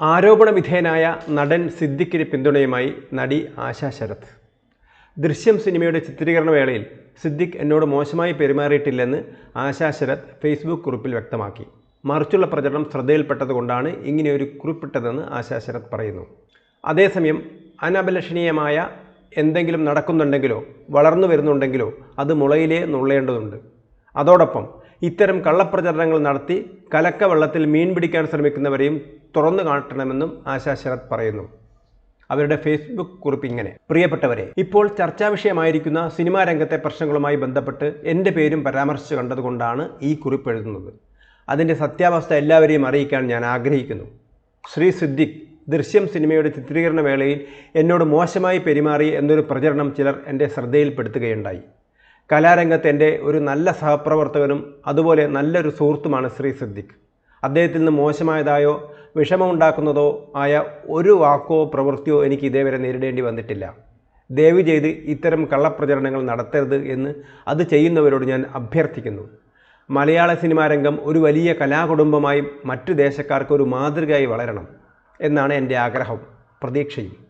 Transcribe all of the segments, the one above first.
ആരോപണ വിധേയനായ നടൻ സിദ്ദിഖിന് പിന്തുണയുമായി നടി ആശാ ശരത്. ദൃശ്യം സിനിമയുടെ ചിത്രീകരണ വേളയിൽ സിദ്ദിഖ് എന്നോട് മോശമായി പെരുമാറിയിട്ടില്ലെന്ന് ആശാ ശരത് ഫേസ്ബുക്ക് കുറിപ്പിൽ വ്യക്തമാക്കി. മറിച്ചുള്ള പ്രചരണം ശ്രദ്ധയിൽപ്പെട്ടതുകൊണ്ടാണ് ഇങ്ങനെയൊരു കുറിപ്പിട്ടതെന്ന് ആശാ ശരത് പറയുന്നു. അതേസമയം അനഭിലഷണീയമായ എന്തെങ്കിലും നടക്കുന്നുണ്ടെങ്കിലോ വളർന്നു വരുന്നുണ്ടെങ്കിലോ അത് മുളയിലേ നുള്ളേണ്ടതുണ്ട്. അതോടൊപ്പം ഇത്തരം കള്ളപ്രചരണങ്ങൾ നടത്തി കലക്കവെള്ളത്തിൽ മീൻ പിടിക്കാൻ ശ്രമിക്കുന്നവരെയും തുറന്നു കാട്ടണമെന്നും ആശാ ശരത് പറയുന്നു. അവരുടെ ഫേസ്ബുക്ക് കുറിപ്പ് ഇങ്ങനെ. പ്രിയപ്പെട്ടവരെ ഇപ്പോൾ ചർച്ചാ വിഷയമായിരിക്കുന്ന സിനിമാ രംഗത്തെ പ്രശ്നങ്ങളുമായി ബന്ധപ്പെട്ട് എന്റെ പേരും പരാമർശിച്ചു കണ്ടതുകൊണ്ടാണ് ഈ കുറിപ്പ് എഴുതുന്നത്. അതിന്റെ സത്യാവസ്ഥ എല്ലാവരെയും അറിയിക്കാൻ ഞാൻ ആഗ്രഹിക്കുന്നു. ശ്രീ സിദ്ദിഖ് ദൃശ്യം സിനിമയുടെ ചിത്രീകരണ വേളയിൽ എന്നോട് മോശമായി പെരുമാറി എന്നൊരു പ്രചരണം ചിലർ എന്റെ ശ്രദ്ധയിൽപ്പെടുത്തുകയുണ്ടായി. കലാരംഗത്ത് എന്റെ ഒരു നല്ല സഹപ്രവർത്തകനും അതുപോലെ നല്ലൊരു സുഹൃത്തുമാണ് ശ്രീ സിദ്ദിഖ്. അദ്ദേഹത്തിൽ നിന്ന് മോശമായതായോ വിഷമമുണ്ടാക്കുന്നതോ ആയ ഒരു വാക്കോ പ്രവൃത്തിയോ എനിക്ക് ഇതേവരെ നേരിടേണ്ടി വന്നിട്ടില്ല. ദയവ് ചെയ്ത് ഇത്തരം കള്ളപ്രചരണങ്ങൾ നടത്തരുത് എന്ന് അത് ചെയ്യുന്നവരോട് ഞാൻ അഭ്യർത്ഥിക്കുന്നു. മലയാള സിനിമാ രംഗം ഒരു വലിയ കലാകുടുംബമായി മറ്റു ദേശക്കാർക്ക് ഒരു മാതൃകയായി വളരണം എന്നാണ് എന്റെ ആഗ്രഹം. പ്രതീക്ഷയും.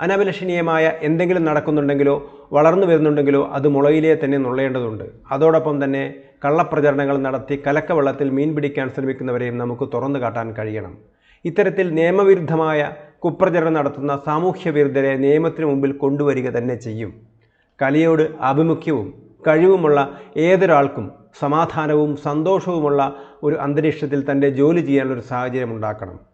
അനഭിലഷണീയമായ എന്തെങ്കിലും നടക്കുന്നുണ്ടെങ്കിലോ വളർന്നു വരുന്നുണ്ടെങ്കിലോ അത് മുളയിലെ തന്നെ നുള്ളേണ്ടതുണ്ട്. അതോടൊപ്പം തന്നെ കള്ളപ്രചരണങ്ങൾ നടത്തി കലക്കവെള്ളത്തിൽ മീൻ പിടിക്കാൻ ശ്രമിക്കുന്നവരെയും നമുക്ക് തുറന്നു കാട്ടാൻ കഴിയണം. ഇത്തരത്തിൽ നിയമവിരുദ്ധമായ കുപ്രചരണം നടത്തുന്ന സാമൂഹ്യ വിരുദ്ധരെ നിയമത്തിന് മുമ്പിൽ കൊണ്ടുവരിക തന്നെ ചെയ്യും. കലയോട് ആഭിമുഖ്യവും കഴിവുമുള്ള ഏതൊരാൾക്കും സമാധാനവും സന്തോഷവുമുള്ള ഒരു അന്തരീക്ഷത്തിൽ തന്റെ ജോലി ചെയ്യാനുള്ളൊരു സാഹചര്യം ഉണ്ടാക്കണം.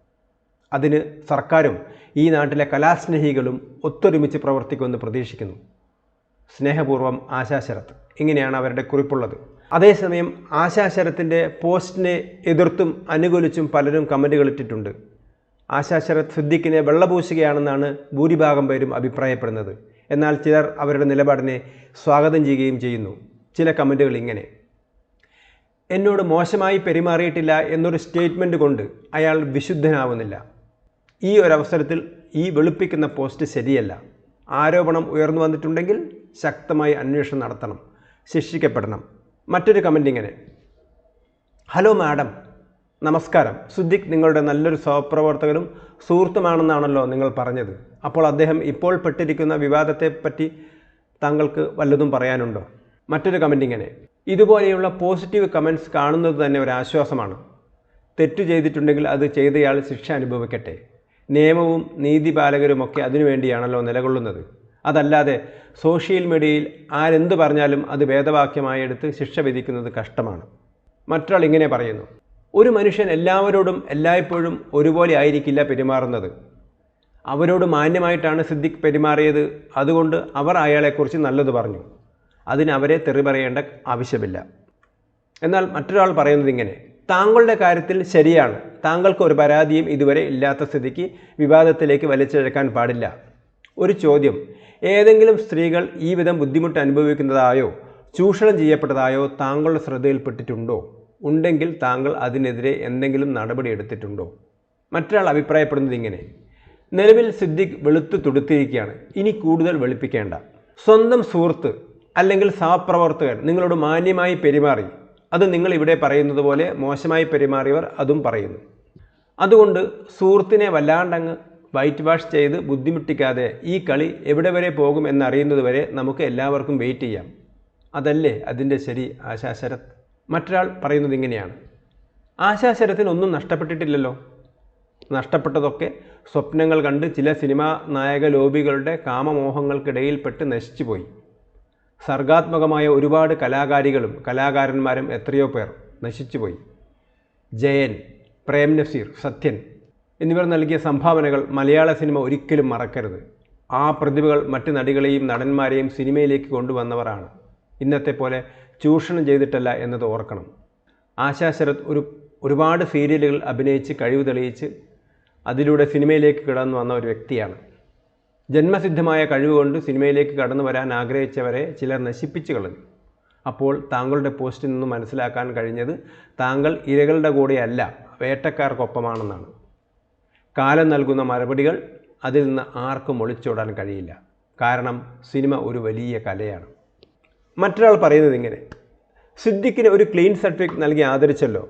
അതിന് സർക്കാരും ഈ നാട്ടിലെ കലാസ്നേഹികളും ഒത്തൊരുമിച്ച് പ്രവർത്തിക്കുമെന്ന് പ്രതീക്ഷിക്കുന്നു. സ്നേഹപൂർവം ആശാശരത്ത് ഇങ്ങനെയാണ് അവരുടെ കുറിപ്പുള്ളത്. അതേസമയം ആശാശരത്തിന്റെ പോസ്റ്റിനെ എതിർത്തും അനുകൂലിച്ചും പലരും കമന്റുകൾ ഇട്ടിട്ടുണ്ട്. ആശാശരത് സിദ്ദിഖിനെ വെള്ളപൂശുകയാണെന്നാണ് ഭൂരിഭാഗം പേരും അഭിപ്രായപ്പെടുന്നത്. എന്നാൽ ചിലർ അവരുടെ നിലപാടിനെ സ്വാഗതം ചെയ്യുകയും ചെയ്യുന്നു. ചില കമന്റുകൾ ഇങ്ങനെ. എന്നോട് മോശമായി പെരുമാറിയിട്ടില്ല എന്നൊരു സ്റ്റേറ്റ്മെന്റ് കൊണ്ട് അയാൾ വിശുദ്ധനാവുന്നില്ല. ഈ ഒരവസരത്തിൽ ഈ വെളുപ്പിക്കുന്ന പോസ്റ്റ് ശരിയല്ല. ആരോപണം ഉയർന്നു വന്നിട്ടുണ്ടെങ്കിൽ ശക്തമായി അന്വേഷണം നടത്തണം ശിക്ഷിക്കപ്പെടണം. മറ്റൊരു കമന്റ് ഇങ്ങനെ. ഹലോ മാഡം നമസ്കാരം. സുദ്ദിഖ് നിങ്ങളുടെ നല്ലൊരു സഹപ്രവർത്തകനും സുഹൃത്തുമാണെന്നാണല്ലോ നിങ്ങൾ പറഞ്ഞത്. അപ്പോൾ അദ്ദേഹം ഇപ്പോൾ പെട്ടിരിക്കുന്ന വിവാദത്തെപ്പറ്റി താങ്കൾക്ക് വല്ലതും പറയാനുണ്ടോ? മറ്റൊരു കമന്റ് ഇങ്ങനെ. ഇതുപോലെയുള്ള പോസിറ്റീവ് കമൻസ് കാണുന്നത് തന്നെ ഒരു ആശ്വാസമാണ് തെറ്റ് ചെയ്തിട്ടുണ്ടെങ്കിൽ അത് ചെയ്തയാൾ ശിക്ഷ അനുഭവിക്കട്ടെ. നിയമവും നീതിപാലകരുമൊക്കെ അതിനുവേണ്ടിയാണല്ലോ നിലകൊള്ളുന്നത്. അതല്ലാതെ സോഷ്യൽ മീഡിയയിൽ ആരെന്തു പറഞ്ഞാലും അത് വേദവാക്യമായി എടുത്ത് ശിക്ഷ വിധിക്കുന്നത് കഷ്ടമാണ്. മറ്റൊരാൾ ഇങ്ങനെ പറയുന്നു ഒരു മനുഷ്യൻ എല്ലാവരോടും എല്ലായ്പ്പോഴും ഒരുപോലെ ആയിരിക്കില്ല പെരുമാറുന്നത്. അവരോട് മാന്യമായിട്ടാണ് സിദ്ദിഖ് പെരുമാറിയത്. അതുകൊണ്ട് അവർ അയാളെക്കുറിച്ച് നല്ലത് പറഞ്ഞു. അതിന് അവരെ തെറി പറയേണ്ട ആവശ്യമില്ല. എന്നാൽ മറ്റൊരാൾ പറയുന്നത് ഇങ്ങനെ താങ്കളുടെ കാര്യത്തിൽ ശരിയാണ്. താങ്കൾക്ക് ഒരു പരാതിയും ഇതുവരെ ഇല്ലാത്ത സ്ഥിതിക്ക് വിവാദത്തിലേക്ക് വലിച്ചിഴക്കാൻ പാടില്ല. ഒരു ചോദ്യം. ഏതെങ്കിലും സ്ത്രീകൾ ഈ വിധം ബുദ്ധിമുട്ട് അനുഭവിക്കുന്നതായോ ചൂഷണം ചെയ്യപ്പെട്ടതായോ താങ്കളുടെ ശ്രദ്ധയിൽപ്പെട്ടിട്ടുണ്ടോ? ഉണ്ടെങ്കിൽ താങ്കൾ അതിനെതിരെ എന്തെങ്കിലും നടപടി എടുത്തിട്ടുണ്ടോ? മറ്റൊരാൾ അഭിപ്രായപ്പെടുന്നത് ഇങ്ങനെ. നിലവിൽ സിദ്ദിഖ് വെളുത്തു തുടുത്തിരിക്കുകയാണ്. ഇനി കൂടുതൽ വെളുപ്പിക്കേണ്ട. സ്വന്തം സുഹൃത്ത് അല്ലെങ്കിൽ സഹപ്രവർത്തകൻ നിങ്ങളോട് മാന്യമായി പെരുമാറി. അത് നിങ്ങൾ ഇവിടെ പറയുന്നത് പോലെ മോശമായി പെരുമാറിയവർ അതും പറയുന്നു. അതുകൊണ്ട് സുഹൃത്തിനെ വല്ലാണ്ടങ്ങ് വൈറ്റ് വാഷ് ചെയ്ത് ബുദ്ധിമുട്ടിക്കാതെ ഈ കളി എവിടെ വരെ പോകും എന്നറിയുന്നതുവരെ നമുക്ക് എല്ലാവർക്കും വെയിറ്റ് ചെയ്യാം. അതല്ലേ അതിന്റെ ശരി ആശാശരത്? മറ്റൊരാൾ പറയുന്നത് ഇങ്ങനെയാണ്. ആശാശരത്തിന് ഒന്നും നഷ്ടപ്പെട്ടിട്ടില്ലല്ലോ. നഷ്ടപ്പെട്ടതൊക്കെ സ്വപ്നങ്ങൾ കണ്ട് ചില സിനിമാ നായക ലോബികളുടെ കാമമോഹങ്ങൾക്കിടയിൽപ്പെട്ട് നശിച്ചുപോയി. സർഗാത്മകമായ ഒരുപാട് കലാകാരികളും കലാകാരന്മാരും എത്രയോ പേർ നശിച്ചുപോയി. ജയൻ പ്രേം നസീർ സത്യൻ എന്നിവർ നൽകിയ സംഭാവനകൾ മലയാള സിനിമ ഒരിക്കലും മറക്കരുത്. ആ പ്രതിഭകൾ മറ്റ് നടികളെയും നടന്മാരെയും സിനിമയിലേക്ക് കൊണ്ടുവന്നവരാണ്. ഇന്നത്തെ പോലെ ചൂഷണം ചെയ്തിട്ടല്ല എന്നത് ഓർക്കണം. ആശാ ശരത് ഒരു ഒരുപാട് സീരിയലുകൾ അഭിനയിച്ച് കഴിവ് തെളിയിച്ച് അതിലൂടെ സിനിമയിലേക്ക് കിടന്നു വന്ന ഒരു വ്യക്തിയാണ്. ജന്മസിദ്ധമായ കഴിവുകൊണ്ട് സിനിമയിലേക്ക് കടന്നു വരാൻ ആഗ്രഹിച്ചവരെ ചിലർ നശിപ്പിച്ചു കളഞ്ഞു. അപ്പോൾ താങ്കളുടെ പോസ്റ്റിൽ നിന്ന് മനസ്സിലാക്കാൻ കഴിഞ്ഞത് താങ്കൾ ഇരകളുടെ കൂടെയല്ല വേട്ടക്കാർക്കൊപ്പമാണെന്നാണ്. കാലം നൽകുന്ന മറുപടികൾ അതിൽ നിന്ന് ആർക്കും ഒളിച്ചോടാൻ കഴിയില്ല. കാരണം സിനിമ ഒരു വലിയ കലയാണ്. മറ്റൊരാൾ പറയുന്നത് ഇങ്ങനെ സിദ്ദിഖിന് ഒരു ക്ലീൻ സർട്ടിഫിക്കറ്റ് നൽകി ആദരിച്ചല്ലോ.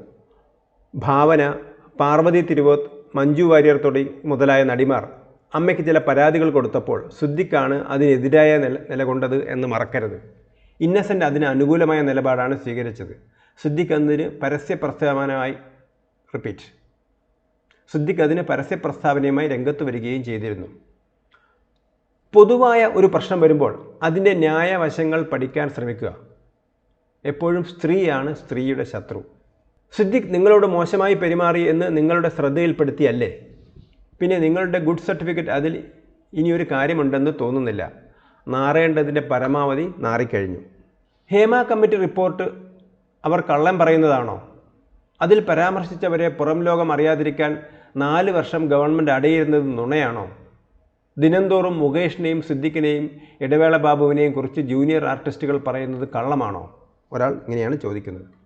ഭാവന പാർവതി തിരുവോത്ത് മഞ്ജു വാര്യർ തുടങ്ങി മുതലായ നടിമാർ അമ്മയ്ക്ക് ചില പരാതികൾ കൊടുത്തപ്പോൾ സിദ്ദിഖാണ് അതിനെതിരായ നില നിലകൊണ്ടത് എന്ന് മറക്കരുത്. ഇന്നസെന്റ് അതിന് അനുകൂലമായ നിലപാടാണ് സ്വീകരിച്ചത്. സിദ്ദിഖ് അതിന് പരസ്യ പ്രസ്താവനമായി റിപ്പീറ്റ് സിദ്ദിഖ് അതിന് പരസ്യ പ്രസ്താവനയുമായി രംഗത്ത് വരികയും ചെയ്തിരുന്നു. പൊതുവായ ഒരു പ്രശ്നം വരുമ്പോൾ അതിന്റെ ന്യായവശങ്ങൾ പഠിക്കാൻ ശ്രമിക്കുക. എപ്പോഴും സ്ത്രീയാണ് സ്ത്രീയുടെ ശത്രു. സിദ്ദിഖ് നിങ്ങളോട് മോശമായി പെരുമാറി എന്ന് നിങ്ങളുടെ ശ്രദ്ധയിൽപ്പെടുത്തിയല്ലേ? പിന്നെ നിങ്ങളുടെ ഗുഡ് സർട്ടിഫിക്കറ്റ് അതിൽ ഇനിയൊരു കാര്യമുണ്ടെന്ന് തോന്നുന്നില്ല. നാറേണ്ടതിന്റെ പരമാവധി നാറിക്കഴിഞ്ഞു. ഹേമ കമ്മിറ്റി റിപ്പോർട്ട് അവർ കള്ളം പറയുന്നതാണോ? അതിൽ പരാമർശിച്ചവരെ പുറം ലോകം അറിയാതിരിക്കാൻ നാല് വർഷം ഗവൺമെന്റ് അടയിരുന്നത് നുണയാണോ? ദിനംതോറും മുകേഷിനെയും സിദ്ദിഖിനെയും ഇടവേള ബാബുവിനെയും കുറിച്ച് ജൂനിയർ ആർട്ടിസ്റ്റുകൾ പറയുന്നത് കള്ളമാണോ? ഒരാൾ ഇങ്ങനെയാണ് ചോദിക്കുന്നത്.